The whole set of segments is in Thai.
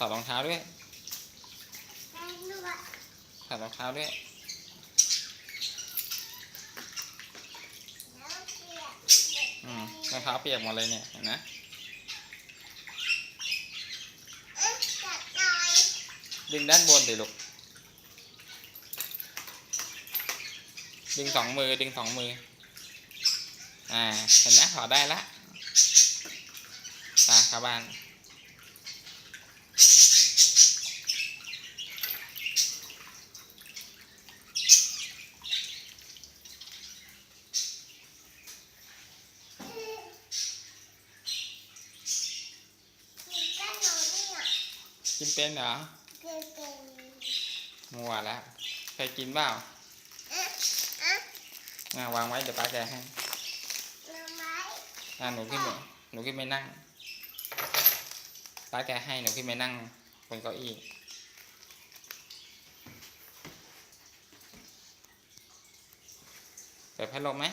ถอดรองเท้าด้วยได้ด้วยถอดรองเท้าด้วยแล้วเปียกอืมรองเท้าเปียกหมดเลยเนี่ยเห็นไหมเอ๊ะจัดหน่อยดึงด้านบนสิลูก ดึงสองมือ ดึงสองมือ อ่าเห็นไหมถอดได้ละตาเข้าบ้าน กินขนมเนี่ยกินเป็นเหรอกินเป็นมัวแล้วเคยกินเปล่าเอ๊ะเอ๊ะอ่าวางไว้เดี๋ยวป้าแกให้หน่อไม้อ่าหนูขึ้นไปหนูขึ้นไปนั่ง ป้าแกให้หนูขึ้นไปนั่งบนเก้าอี้เปิดพัดลมไหม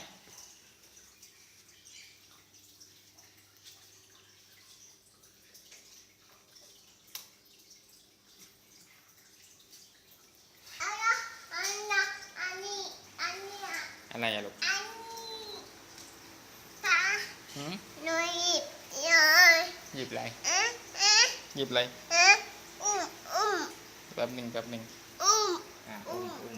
เอาละอันละอันนี้อันเนี้ยอะไรอะลูกอันนี้ตาหืมหนูหยิบเลยหยิบอะไรเอ๊ะเอ๊ะ หยิบอะไรเอ๊ะอุ้มอุ้มแป๊บหนึ่งแป๊บหนึ่งอุ้มอ่าอุ้อุ้มมอุ้ม